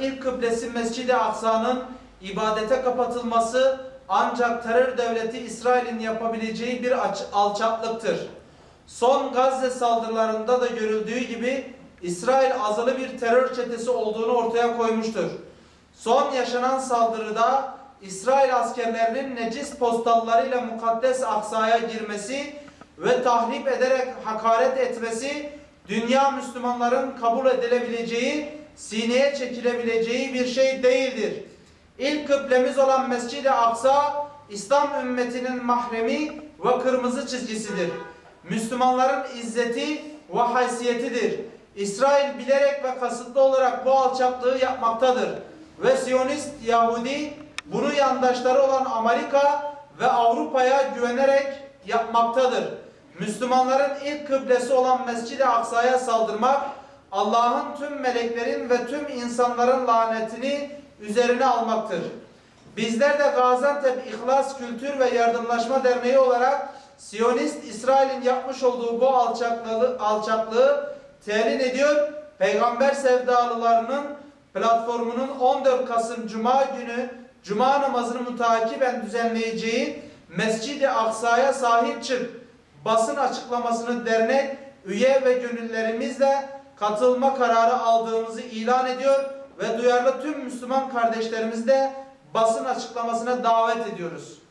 ilk kıblesi Mescid-i Aksa'nın ibadete kapatılması ancak terör devleti İsrail'in yapabileceği bir alçaklıktır. Son Gazze saldırılarında da görüldüğü gibi İsrail azılı bir terör çetesi olduğunu ortaya koymuştur. Son yaşanan saldırıda İsrail askerlerinin necis postallarıyla mukaddes Aksa'ya girmesi ve tahrip ederek hakaret etmesi dünya Müslümanların kabul edilebileceği, sineye çekilebileceği bir şey değildir. İlk kıblemiz olan Mescid-i Aksa, İslam ümmetinin mahremi ve kırmızı çizgisidir. Müslümanların izzeti ve haysiyetidir. İsrail bilerek ve kasıtlı olarak bu alçaklığı yapmaktadır. Ve Siyonist Yahudi bunu yandaşları olan Amerika ve Avrupa'ya güvenerek yapmaktadır. Müslümanların ilk kıblesi olan Mescid-i Aksa'ya saldırmak, Allah'ın tüm meleklerin ve tüm insanların lanetini üzerine almaktır. Bizler de Gaziantep İhlas Kültür ve Yardımlaşma Derneği olarak Siyonist İsrail'in yapmış olduğu bu alçaklığı, alçaklığı telin ediyor. Peygamber sevdalılarının platformunun 14 Kasım Cuma günü Cuma namazını mutakiben düzenleyeceği Mescid-i Aksa'ya sahip çık basın açıklamasını dernek üye ve gönüllerimizle katılma kararı aldığımızı ilan ediyor ve duyarlı tüm Müslüman kardeşlerimizi de basın açıklamasına davet ediyoruz.